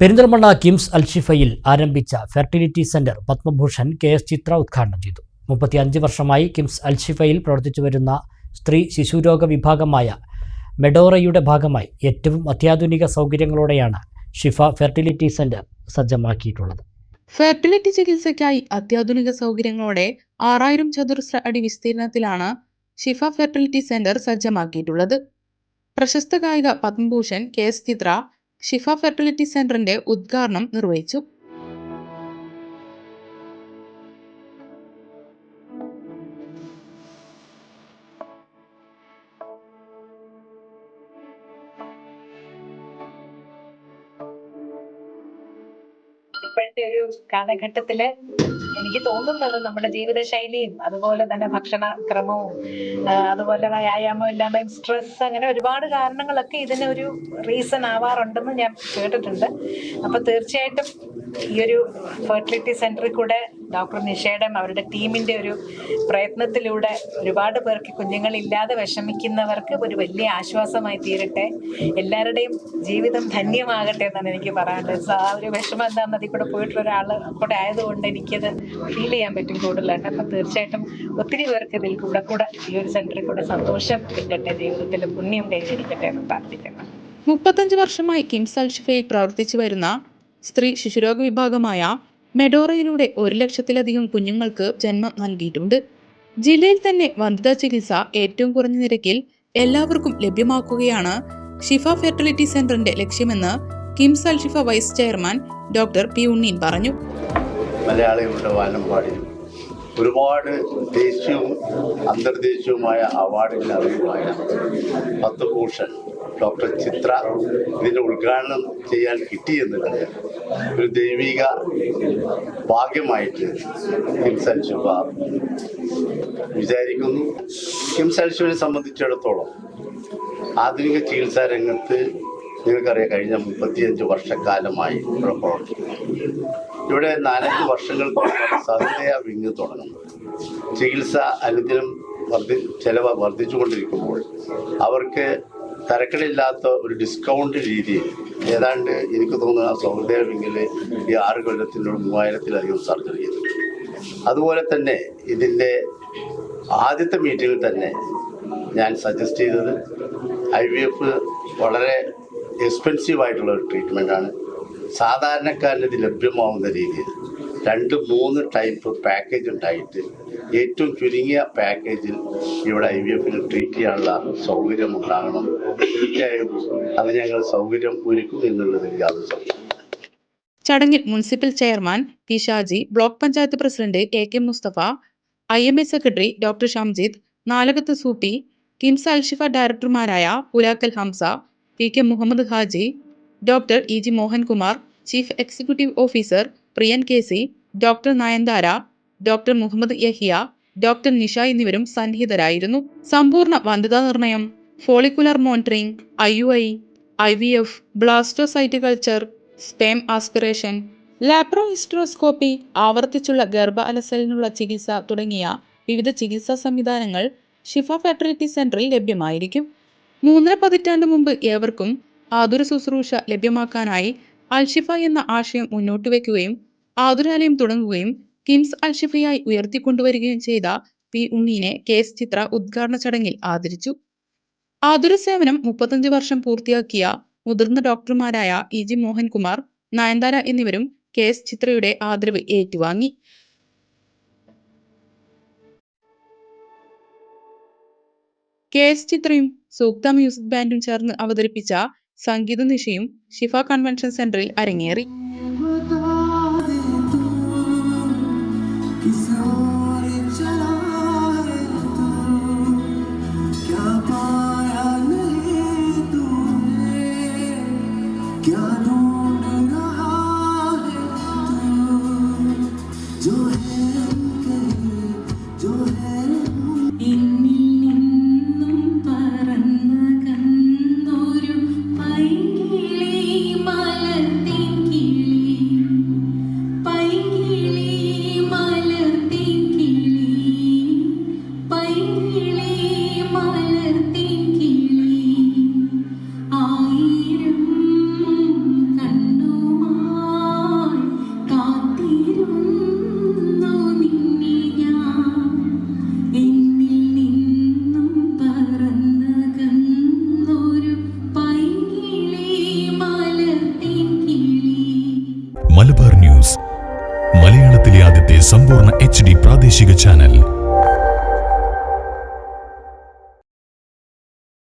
പെരിന്തൽമണ്ണ കിംസ് അൽഷിഫയിൽ ആരംഭിച്ച fertility centre Padma Bhushan K S Chithra ഉദ്ഘാടനം ചെയ്തു. മുപ്പത്തിയഞ്ച് വർഷമായി കിംസ് അൽഷിഫയിൽ പ്രവർത്തിച്ചു വരുന്ന സ്ത്രീ ശിശുരോഗ വിഭാഗമായ മെഡോറയുടെ ഭാഗമായി ഏറ്റവും അത്യാധുനിക സൗകര്യങ്ങളോടെയാണ് ഷിഫ ഫെർട്ടിലിറ്റി സെന്റർ സജ്ജമാക്കിയിട്ടുള്ളത്. ഫെർട്ടിലിറ്റി ചികിത്സയ്ക്കായി അത്യാധുനിക സൗകര്യങ്ങളോടെ ആറായിരം ചതുരശ്ര അടി വിസ്തീർണത്തിലാണ് ഷിഫ ഫെർട്ടിലിറ്റി സെന്റർ സജ്ജമാക്കിയിട്ടുള്ളത്. പ്രശസ്ത ഗായിക Padma Bhushan K S Chithra Shifa fertility സെന്ററിന്റെ ഉദ്ഘാടനം നിർവഹിച്ചു ഇപ്പോഴത്തെ ഒരു കാലഘട്ടത്തിൽ എനിക്ക് തോന്നുന്നത് നമ്മുടെ ജീവിതശൈലിയും അതുപോലെ തന്നെ ഭക്ഷണക്രമവും അതുപോലെ വ്യായാമം ഇല്ലാതെ സ്ട്രെസ് അങ്ങനെ ഒരുപാട് കാരണങ്ങളൊക്കെ ഇതിനൊരു റീസൺ ആവാറുണ്ടെന്ന് ഞാൻ കേട്ടിട്ടുണ്ട്. അപ്പൊ തീർച്ചയായിട്ടും ഈ ഒരു ഫെർട്ടിലിറ്റി സെന്ററിൽ കൂടെ ഡോക്ടർ നിഷയുടെ അവരുടെ ടീമിന്റെ ഒരു പ്രയത്നത്തിലൂടെ ഒരുപാട് പേർക്ക് കുഞ്ഞുങ്ങളില്ലാതെ വിഷമിക്കുന്നവർക്ക് ഒരു വലിയ ആശ്വാസമായി തീരട്ടെ. എല്ലാവരുടെയും ജീവിതം ധന്യമാകട്ടെ എന്നാണ് എനിക്ക് പറയാനുള്ളത്. ആ ഒരു വിഷമം എന്താണെന്ന് അതിൽ കൂടെ പോയിട്ടുള്ള ഒരാൾ കൂടെ ആയതുകൊണ്ട് എനിക്കത് ഫീൽ ചെയ്യാൻ പറ്റും കൂടുതലായിട്ട്. അപ്പം തീർച്ചയായിട്ടും ഒത്തിരി പേർക്ക് ഇതിൽ കൂടെ കൂടെ ഈ ഒരു സെന്ററിൽ കൂടെ സന്തോഷം കിട്ടട്ടെ ജീവിതത്തിൽ പുണ്യം കൈവരിക്കട്ടെ എന്ന് പ്രാർത്ഥിക്കുന്നു. മുപ്പത്തഞ്ച് വർഷമായി കിംസ് അൽഷിഫയിൽ പ്രവർത്തിച്ചു വരുന്ന സ്ത്രീ ശിശുരോഗ വിഭാഗമായ മെഡോറയിലൂടെ ഒരു ലക്ഷത്തിലധികം കുഞ്ഞുങ്ങൾക്ക് ജന്മം നൽകിയിട്ടുണ്ട്. ജില്ലയിൽ തന്നെ വനിതാ ചികിത്സ ഏറ്റവും കുറഞ്ഞ നിരക്കിൽ എല്ലാവർക്കും ലഭ്യമാക്കുകയാണ് ഷിഫ ഫെർട്ടിലിറ്റി സെന്ററിന്റെ ലക്ഷ്യമെന്ന് KIMS Alshifa vice chairman doctor P Unneen പറഞ്ഞു. മലയാളികളുടെ വാനമ്പാടിലും ഒരുപാട് ദേശീയവും അന്തർദേശീയവുമായ അവാർഡിന് അർഹമായ പത്മഭൂഷൺ ഡോക്ടർ ചിത്ര ഇതിന്റെ ഉദ്ഘാടനം ചെയ്യാൻ കിട്ടിയെന്നുള്ളത് ഒരു ദൈവിക ഭാഗ്യമായിട്ട് കിംസ് ശുഭ വിചാരിക്കുന്നു. കിംസ് ശുഭനെ സംബന്ധിച്ചിടത്തോളം ആധുനിക ചികിത്സാ രംഗത്ത് നിങ്ങൾക്കറിയാം കഴിഞ്ഞ മുപ്പത്തിയഞ്ച് വർഷക്കാലമായി ഇവിടെ പ്രവർത്തിക്കുന്നു. ഇവിടെ നാലഞ്ച് വർഷങ്ങൾക്ക് സഹൃദയ വിങ് തുടങ്ങുന്നത്. ചികിത്സ അനുദിനം വർദ്ധി ചെലവ് വർദ്ധിച്ചുകൊണ്ടിരിക്കുമ്പോൾ അവർക്ക് തരക്കടില്ലാത്ത ഒരു ഡിസ്കൗണ്ട് രീതി. ഏതാണ്ട് എനിക്ക് തോന്നുന്ന ആ സഹൃദയ വിങ്ങിൽ ഈ ആറ് കൊല്ലത്തിനുള്ള മൂവായിരത്തിലധികം സർജറി ചെയ്തിട്ടുണ്ട്. അതുപോലെ തന്നെ ഇതിന്റെ ആദ്യത്തെ മീറ്റിങ്ങിൽ തന്നെ ഞാൻ സജസ്റ്റ് ചെയ്തത് ഐ വി എഫ് വളരെ എക്സ്പെൻസീവ് ആയിട്ടുള്ള ഒരു ട്രീറ്റ്മെന്റാണ് സാധാരണക്കാരന് ഇത് ലഭ്യമാവുന്ന രീതിയിൽ രണ്ട് മൂന്ന് ടൈപ്പ് പാക്കേജ് ഉണ്ടായിട്ട് ഏറ്റവും ചുരുങ്ങിയ പാക്കേജിൽ ഇവിടെ ഐ വി എഫിന് ട്രീറ്റ് ചെയ്യാനുള്ള സൗകര്യം ഉണ്ടാകണം. തീർച്ചയായും അത് ഞങ്ങൾ സൗകര്യം ഒരുക്കും എന്നുള്ളതിൽ യാതൊരു സംശയം ചടങ്ങിൽ municipal chairman P Shaji block panchayat president A K Musthafa I M A secretary doctor Shamjid Nalakath Sooppy KIMS Alshifa ഡയറക്ടർമാരായ Pulakkal Hamsa P K Muhammed Haji doctor E G Mohankumar chief executive officer Priyan K C doctor Nayanthara doctor Muhammed Yahiya doctor Nisha എന്നിവരും സന്നിഹിതരായിരുന്നു. സമ്പൂർണ വന്ധ്യതാ നിർണയം. Follicular monitoring I U I I V F blastocyte culture stem aspiration. Laparo hysteroscopy ആവർത്തിച്ചുള്ള ഗർഭ അലസലിനുള്ള ചികിത്സ തുടങ്ങിയ വിവിധ ചികിത്സാ സംവിധാനങ്ങൾ ഷിഫ ഫെർട്ടിലിറ്റി സെന്ററിൽ ലഭ്യമായിരിക്കും. മൂന്നര പതിറ്റാണ്ട് മുമ്പ് ഏവർക്കും ആതുര ശുശ്രൂഷ ലഭ്യമാക്കാനായി അൽഷിഫ എന്ന ആശയം മുന്നോട്ട് വയ്ക്കുകയും ആതുരാലയം തുടങ്ങുകയും കിംസ് അൽഷിഫയായി ഉയർത്തിക്കൊണ്ടുവരികയും ചെയ്ത പി ഉണ്ണീനെ കെ എസ് ചിത്ര ഉദ്ഘാടന ചടങ്ങിൽ ആദരിച്ചു. ആതുര സേവനം മുപ്പത്തഞ്ച് വർഷം പൂർത്തിയാക്കിയ മുതിർന്ന ഡോക്ടർമാരായ ഇ ജി മോഹൻകുമാർ നയൻതാര എന്നിവരും കെ എസ് ചിത്രയുടെ ആദരവ് ഏറ്റുവാങ്ങി. കെ എസ് ചിത്രയും സൂക്ത മ്യൂസിക് ബാൻഡും ചേർന്ന് അവതരിപ്പിച്ച സംഗീത നിശയും ഷിഫ കൺവെൻഷൻ സെന്ററിൽ അരങ്ങേറി. സമ്പൂർണ എച്ച് ഡി പ്രാദേശിക ചാനൽ